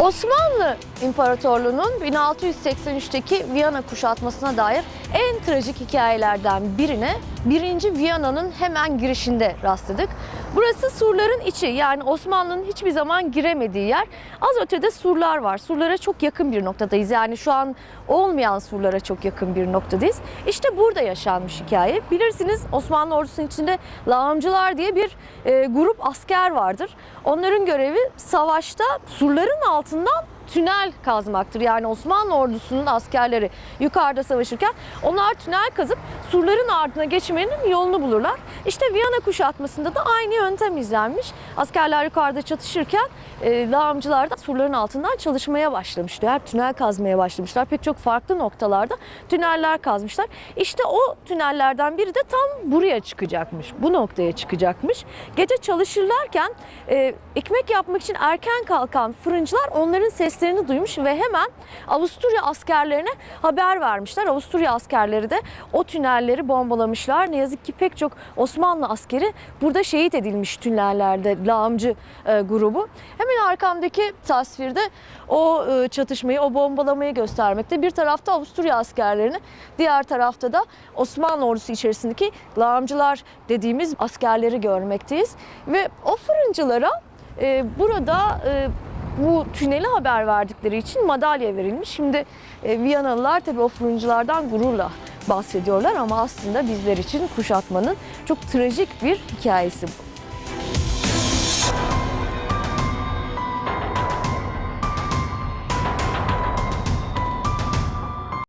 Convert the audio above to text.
Osmanlı İmparatorluğu'nun 1683'teki Viyana kuşatmasına dair en trajik hikayelerden birine 1. Viyana'nın hemen girişinde rastladık. Burası surların içi yani Osmanlı'nın hiçbir zaman giremediği yer. Az ötede surlar var. Surlara çok yakın bir noktadayız. Yani şu an olmayan surlara çok yakın bir noktadayız. İşte burada yaşanmış hikaye. Bilirsiniz Osmanlı ordusunun içinde lağımcılar diye bir e, grup asker vardır. Onların görevi savaşta surların altından tünel kazmaktır. Yani Osmanlı ordusunun askerleri yukarıda savaşırken onlar tünel kazıp surların ardına geçmenin yolunu bulurlar. İşte Viyana kuşatmasında da aynı yöntem izlenmiş. Askerler yukarıda çatışırken e, lağımcılar da surların altından çalışmaya başlamışlar. Tünel kazmaya başlamışlar. Pek çok farklı noktalarda tüneller kazmışlar. İşte o tünellerden biri de tam buraya çıkacakmış. Bu noktaya çıkacakmış. Gece çalışırlarken e, ekmek yapmak için erken kalkan fırıncılar onların seslerini duymuş ve hemen Avusturya askerlerine haber vermişler. Avusturya askerleri de o tünelleri bombalamışlar. Ne yazık ki pek çok Osmanlı askeri burada şehit edilmiş tünellerde lağımcı e, grubu. Hemen arkamdaki tasvirde o e, çatışmayı, o bombalamayı göstermekte. Bir tarafta Avusturya askerlerini, diğer tarafta da Osmanlı ordusu içerisindeki lağımcılar dediğimiz askerleri görmekteyiz. Ve o fırıncılara e, burada e, bu tüneli haber verdikleri için madalya verilmiş. Şimdi e, Viyanalılar tabii o fırıncılardan gururla bahsediyorlar ama aslında bizler için kuşatmanın çok trajik bir hikayesi bu.